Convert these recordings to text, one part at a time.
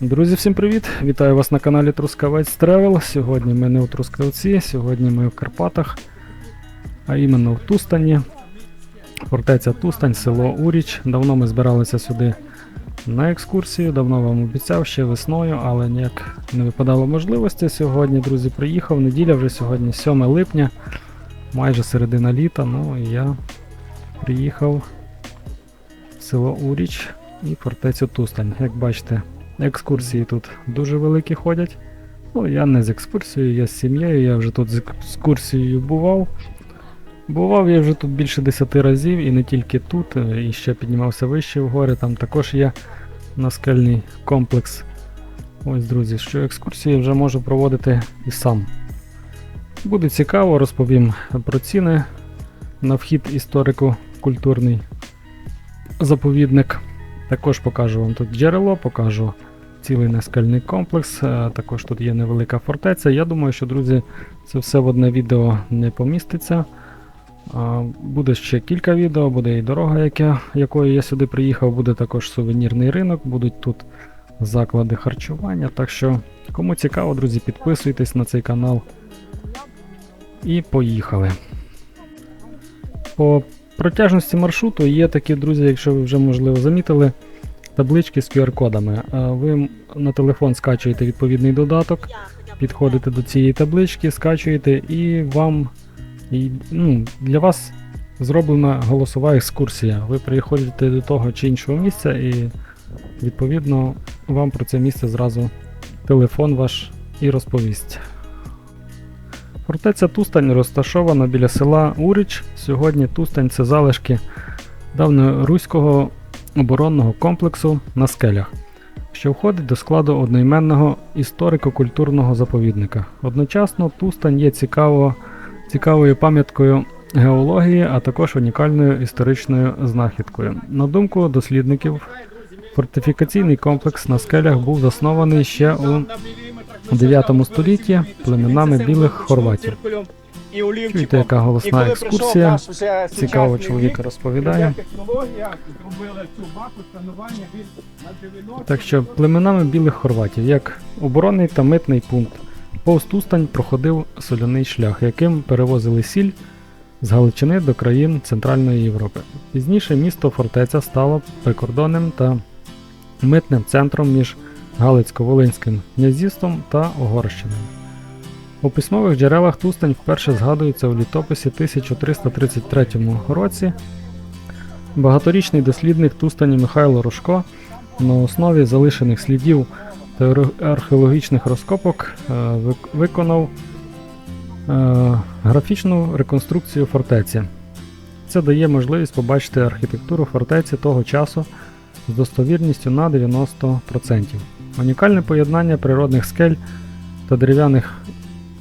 Друзі, всім привіт! Вітаю вас на каналі Трускавець Тревел. Сьогодні ми не у Трускавці, сьогодні ми в Карпатах, а іменно в Тустані. Фортеця Тустань, село Уріч. Давно ми збиралися сюди на екскурсію, давно вам обіцяв ще весною, але ніяк не випадало можливості. Сьогодні, друзі, приїхав. Неділя вже сьогодні 7 липня, майже середина літа. Ну і я приїхав в село Уріч і фортецю Тустань. Як бачите, екскурсії тут дуже великі ходять. Ну, я не з екскурсією, я з сім'єю, я вже тут з екскурсією бував. Бував я вже тут більше 10 разів і не тільки тут, е, і ще піднімався вище в гори, там також є наскельний комплекс. Ось, друзі, що екскурсії вже можу проводити і сам. Буде цікаво, розповім про ціни на вхід історико-культурний заповідник. Також покажу вам тут джерело, покажу цілий наскельний комплекс. е, Також тут є невелика фортеця. Я думаю, що, друзі, це все в одне відео не поміститься. Буде ще кілька відео, буде і дорога, яка, якою я сюди приїхав, буде також сувенірний ринок, будуть тут заклади харчування. Так що, кому цікаво, друзі, підписуйтесь на цей канал. І поїхали. По протяжності маршруту є такі, друзі, якщо ви вже можливо замітили, таблички з QR-кодами. Ви на телефон скачуєте відповідний додаток, підходите до цієї таблички, скачуєте і вам і, ну, для вас зроблена голосова екскурсія. Ви приходите до того чи іншого місця і відповідно вам про це місце зразу телефон ваш і розповість. Фортеця Тустань розташована біля села Уріч. Сьогодні Тустань це залишки давньоруського оборонного комплексу на скелях, що входить до складу одноіменного історико-культурного заповідника. Одночасно Тустань є цікаво, цікавою пам'яткою геології, а також унікальною історичною знахідкою. На думку дослідників, фортифікаційний комплекс на скелях був заснований ще у у 9 столітті племенами білих хорватів. Чуєте, яка голосна екскурсія. Цікаво чоловік розповідає. Так що племенами білих хорватів, як оборонний та митний пункт, повз Тустань проходив соляний шлях, яким перевозили сіль з Галичини до країн Центральної Європи. Пізніше місто фортеця стало прикордонним та митним центром між Галицько-Волинським князівством та Угорщиною. У письмових джерелах Тустань вперше згадується у літописі 1333 році. Багаторічний дослідник Тустані Михайло Рожко на основі залишених слідів та археологічних розкопок е, виконав е, графічну реконструкцію фортеці. Це дає можливість побачити архітектуру фортеці того часу з достовірністю на 90%. Унікальне поєднання природних скель та дерев'яних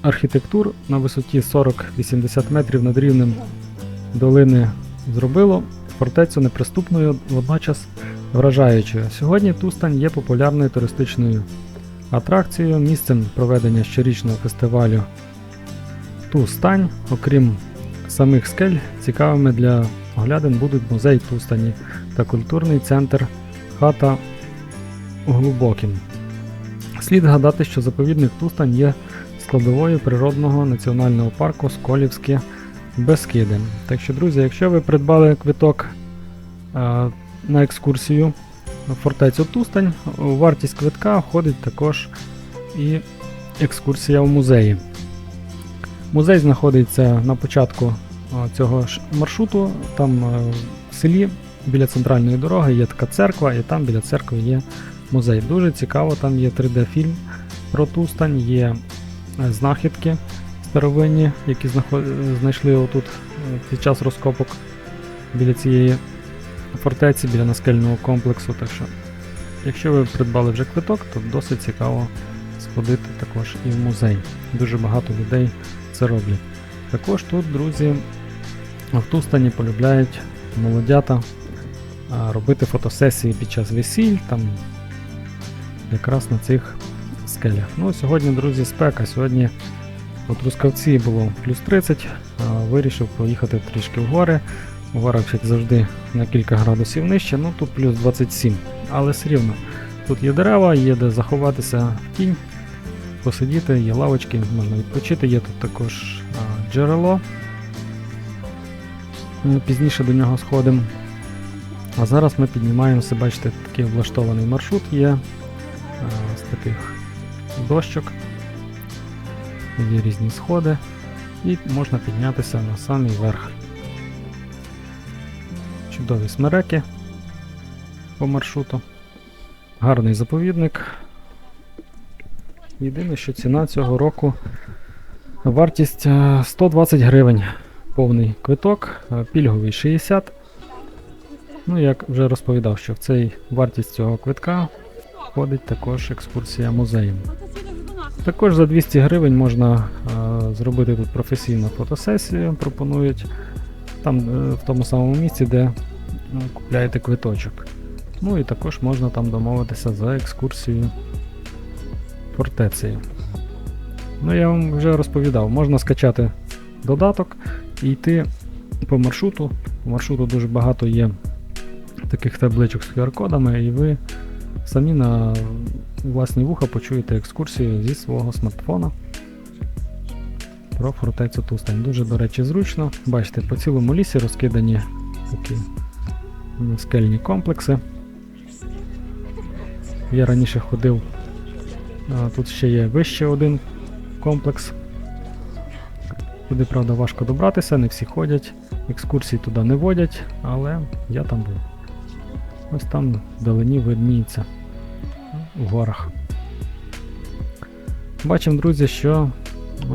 архітектур на висоті 40-80 метрів над рівнем долини зробило фортецю неприступною, водночас вражаючою. Сьогодні Тустань є популярною туристичною атракцією, місцем проведення щорічного фестивалю Тустань, окрім самих скель, цікавими для оглядин будуть музей Тустані та культурний центр Хата Глубокін. Слід згадати, що заповідник Тустань є складовою природного національного парку Сколівські Бескиди. Так що, друзі, якщо ви придбали квиток е, на екскурсію на фортецю Тустань, у вартість квитка входить також і екскурсія в музеї. Музей знаходиться на початку е, цього маршруту, там е, в селі біля центральної дороги є така церква, і там біля церкви є музей. Дуже цікаво, там є 3D-фільм про Тустань, є знахідки старовинні, які знайшли отут е, під час розкопок біля цієї фортеці, біля наскельного комплексу. Так що, якщо ви придбали вже квиток, то досить цікаво сходити також і в музей. Дуже багато людей це роблять. Також тут, друзі, в Тустані полюбляють молодята робити фотосесії під час весіль, там якраз на цих скелях. Ну, сьогодні, друзі, спека. Сьогодні у Трускавці було плюс 30, вирішив поїхати трішки в гори. У горах як завжди на кілька градусів нижче, ну тут плюс 27. Але все рівно Тут є дерева, є де заховатися в тінь, посидіти, є лавочки, можна відпочити, є тут також джерело. Пізніше до нього сходимо. А зараз ми піднімаємося, бачите, такий облаштований маршрут є з таких дощок. Є різні сходи, і можна піднятися на самий верх. Чудові смереки по маршруту. Гарний заповідник. Єдине, що ціна цього року вартість е, 120 гривень. Повний квиток, е, пільговий 60. Ну, як вже розповідав, що в цей вартість цього квитка входить також екскурсія музеєм. Також за 200 гривень можна е, зробити тут професійну фотосесію, пропонують там е, в тому самому місці, де е, купляєте квиточок. Ну і також можна там домовитися за екскурсію фортецею. Ну, я вам вже розповідав, можна скачати додаток і йти по маршруту. По маршруту дуже багато є таких табличок з QR-кодами, і ви самі на власні вуха почуєте екскурсію зі свого смартфона про фортецю Тустань. Дуже, до речі, зручно. Бачите, по цілому лісі розкидані такі скельні комплекси. Я раніше ходив, тут ще є вище один комплекс. Туди, правда, важко добратися, не всі ходять, екскурсії туди не водять, але я там був. Ось там вдалині видніється у горах. Бачимо, друзі, що е,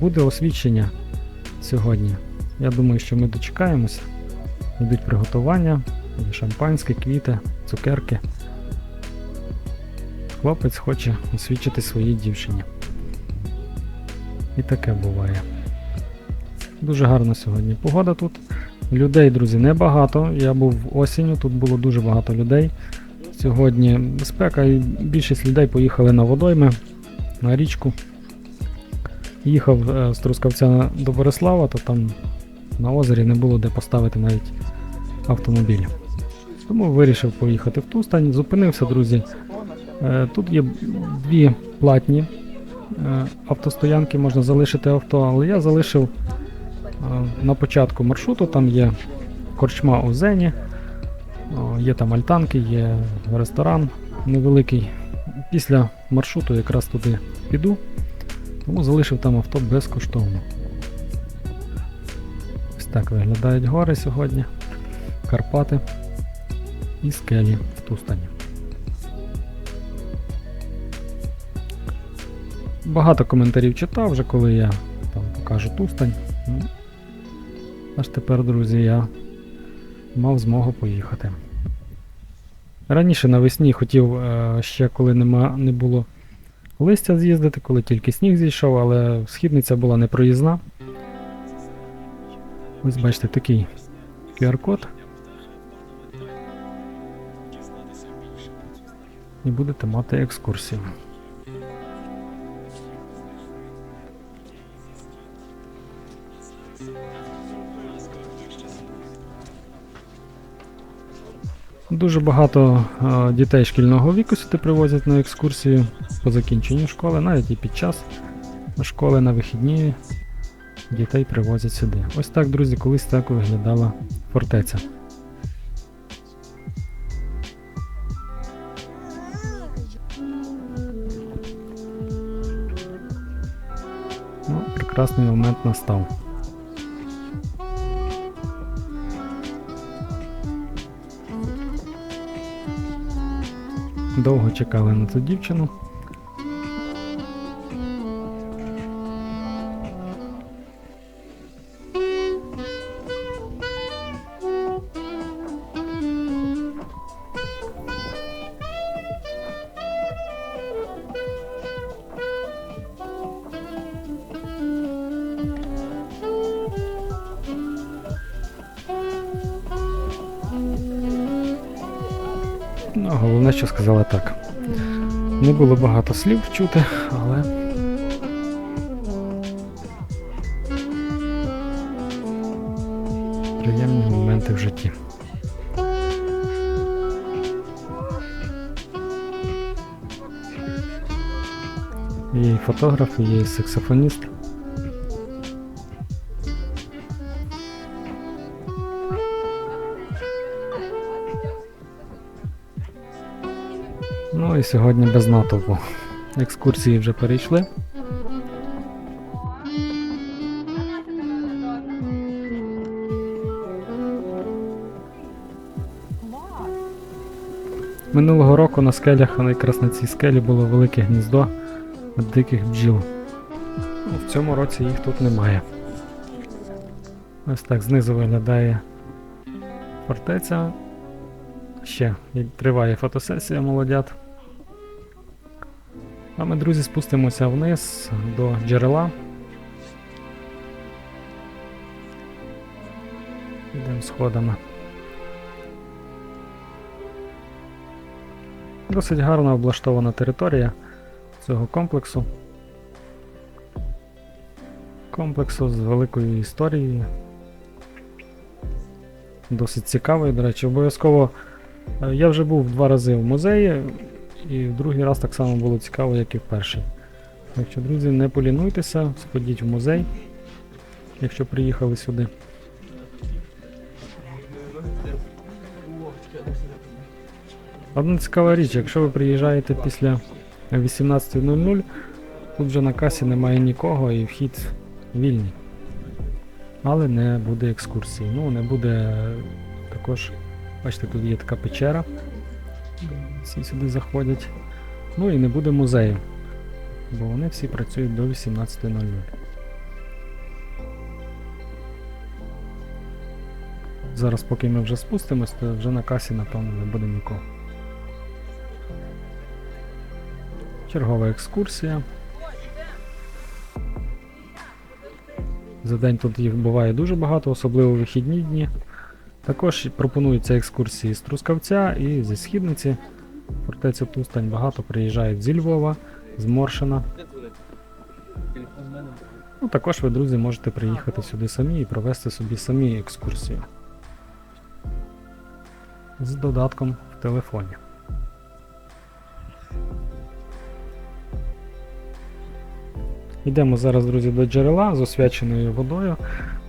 буде освічення сьогодні. Я думаю, що ми дочекаємося. Йдуть приготування, шампанське, квіти, цукерки. Хлопець хоче освічити своїй дівчині. І таке буває. Дуже гарно сьогодні погода тут. Людей, друзі, небагато. Я був осінню, тут було дуже багато людей. Сьогодні спека і більшість людей поїхали на водойми, на річку. Їхав е, з Трускавця до Борислава, то там на озері не було де поставити навіть автомобіль. Тому вирішив поїхати в Тустань. Зупинився, друзі. Е, Тут є дві платні е, автостоянки, можна залишити авто, але я залишив на початку маршруту, там є корчма у Зені, є там альтанки, є ресторан невеликий. Після маршруту якраз туди піду, тому залишив там авто безкоштовно. Ось так виглядають гори сьогодні, Карпати і скелі в Тустані. Багато коментарів читав вже, коли я там покажу Тустань. Аж тепер, друзі, я мав змогу поїхати. Раніше навесні хотів е, ще коли нема, не було листя з'їздити, коли тільки сніг зійшов, але східниця була непроїзна. Ось бачите, такий QR-код. І будете мати екскурсію. Дуже багато дітей шкільного віку сюди привозять на екскурсію по закінченню школи, навіть і під час школи на вихідні дітей привозять сюди. Ось так, друзі, колись так виглядала фортеця. Ну, прекрасний момент настав. Довго чекали на цю дівчину. Головне, що сказала так. Не було багато слів чути, але... Приємні моменти в житті. І фотограф, і саксофоніст. І сьогодні без натовпу. Екскурсії вже перейшли. Минулого року на скелях, а якраз на цій скелі було велике гніздо диких бджіл. В цьому році їх тут немає. Ось так знизу виглядає фортеця. Ще триває фотосесія молодят. А ми, друзі, спустимося вниз до джерела. Йдемо сходами. Досить гарно облаштована територія цього комплексу. Комплексу з великою історією. Досить цікавою, до речі, обов'язково. е, Я вже був два рази в музеї, і в другий раз так само було цікаво, як і в перший. Так друзі, не полінуйтеся, сходіть в музей, якщо приїхали сюди. Одна цікава річ, якщо ви приїжджаєте після 18.00, тут вже на касі немає нікого і вхід вільний. Але не буде екскурсії. Ну, не буде також. Бачите, тут є така печера. Всі сюди заходять. Ну і не буде музею. Бо вони всі працюють до 18.00. Зараз, поки ми вже спустимось, то вже на касі, напевно, не буде нікого. Чергова екскурсія. За день тут їх буває дуже багато, особливо в вихідні дні. Також пропонуються екскурсії з Трускавця і зі Східниці. Фортецю Тустань багато приїжджають зі Львова, з Моршина. Ну, також ви, друзі, можете приїхати сюди самі і провести собі самі екскурсію. З додатком в телефоні. Йдемо зараз, друзі, до джерела з освяченою водою.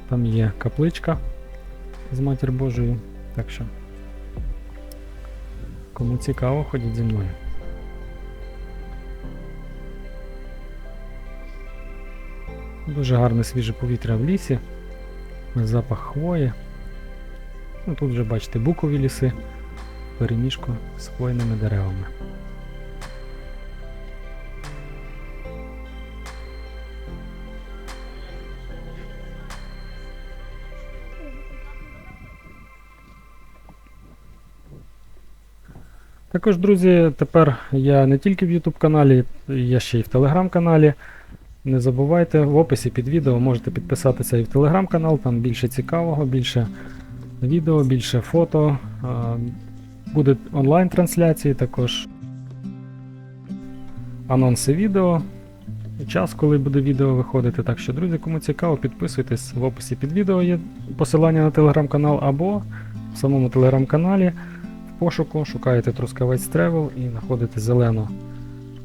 Там є капличка з Матір Божою. Так що, кому цікаво, ходіть зі мною. Дуже гарне свіже повітря в лісі, запах хвої. Ну, тут вже бачите букові ліси, переміжку з хвойними деревами. Також, друзі, тепер я не тільки в YouTube каналі, я ще й в Telegram каналі. Не забувайте, в описі під відео можете підписатися і в Telegram канал, там більше цікавого, більше відео, більше фото. Будуть онлайн-трансляції, також анонси відео. Час, коли буде відео виходити. Так що, друзі, кому цікаво, підписуйтесь в описі під відео є посилання на телеграм-канал або в самому телеграм-каналі пошуку шукаєте Трускавець Travel і знаходите зелену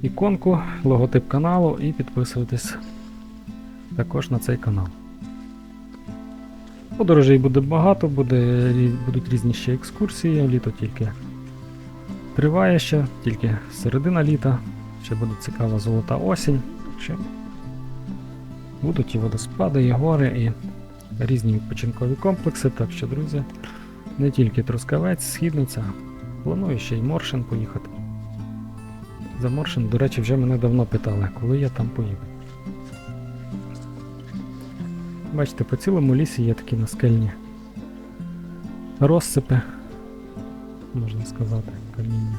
іконку, логотип каналу і підписуйтесь також на цей канал. Подорожей буде багато, буде, будуть різні ще екскурсії, літо тільки триває ще, тільки середина літа, ще буде цікава золота осінь. Ще будуть і водоспади, і гори, і різні відпочинкові комплекси. Так що, друзі, не тільки Трускавець, Східниця, планую ще й Моршин поїхати. За Моршин, до речі, вже мене давно питали, коли я там поїду. Бачите, по цілому лісі є такі наскельні розсипи, можна сказати, каміння.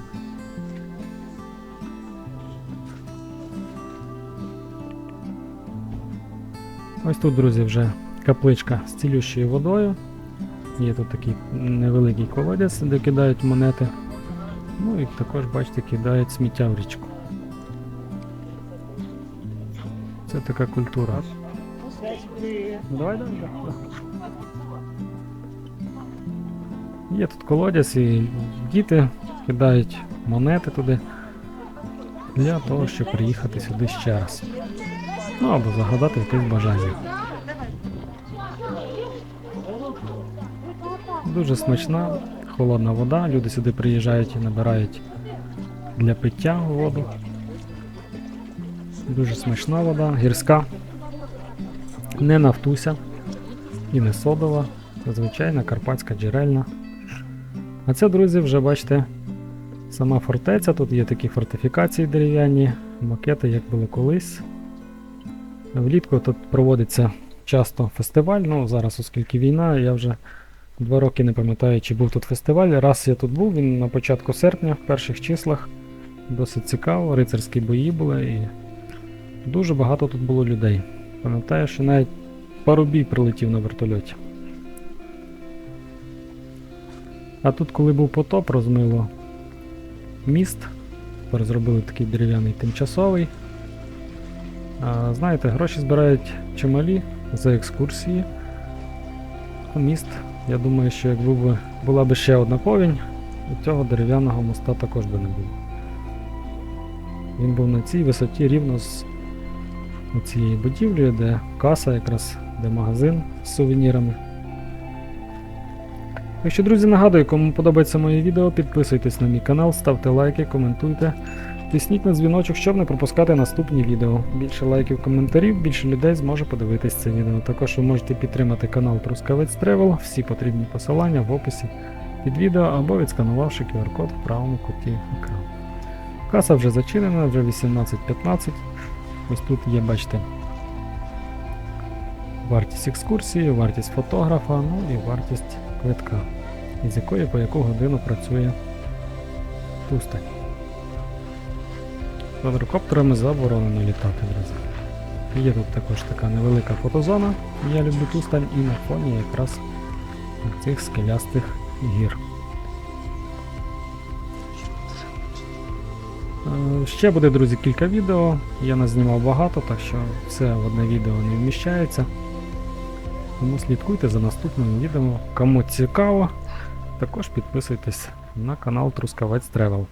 Ось тут, друзі, вже капличка з цілющою водою. Є тут такий невеликий колодязь, де кидають монети. Ну і також, бачите, кидають сміття в річку. Це така культура. Давай, давай. Є тут колодязь і діти кидають монети туди для того, щоб приїхати сюди ще раз. Ну або загадати якесь бажання. Дуже смачна, холодна вода. Люди сюди приїжджають і набирають для пиття воду. Дуже смачна вода, гірська, не нафтуся і не содова, звичайна карпатська джерельна. А це, друзі, вже бачите, сама фортеця. Тут є такі фортифікації дерев'яні, макети, як були колись. Влітку тут проводиться часто фестиваль. Ну, зараз, оскільки війна, я вже два роки не пам'ятаю, чи був тут фестиваль. Раз я тут був, він на початку серпня, в перших числах. Досить цікаво, рицарські бої були і дуже багато тут було людей. Пам'ятаю, що навіть парубій прилетів на вертольоті. А тут, коли був потоп, розмило міст. Тепер зробили такий дерев'яний тимчасовий. А, знаєте, гроші збирають чималі за екскурсії. Міст, я думаю, що якби була б ще одна повінь, цього дерев'яного моста також би не було. Він був на цій висоті рівно з цією будівлею, де каса, якраз де магазин з сувенірами. Так що, друзі, нагадую, кому подобається моє відео, підписуйтесь на мій канал, ставте лайки, коментуйте. Тисніть на дзвіночок, щоб не пропускати наступні відео. Більше лайків, коментарів, більше людей зможе подивитись це відео. Також ви можете підтримати канал Трускавець Тревел, всі потрібні посилання в описі під відео або відсканувавши QR-код в правому куті екрану. Каса вже зачинена, вже 18.15. Ось тут є, бачите, вартість екскурсії, вартість фотографа, ну і вартість квитка, із якої по яку годину працює тустань. Квадрокоптерами заборонено літати, друзі. Є тут також така невелика фотозона, я люблю тустань і на фоні якраз цих скелястих гір. Е, Ще буде, друзі, кілька відео. Я не знімав багато, так що все в одне відео не вміщається. Тому слідкуйте за наступним відео. Кому цікаво, також підписуйтесь на канал Трускавець Тревел.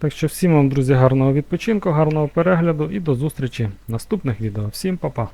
Так що всім вам, друзі, гарного відпочинку, гарного перегляду і до зустрічі в наступних відео. Всім па-па!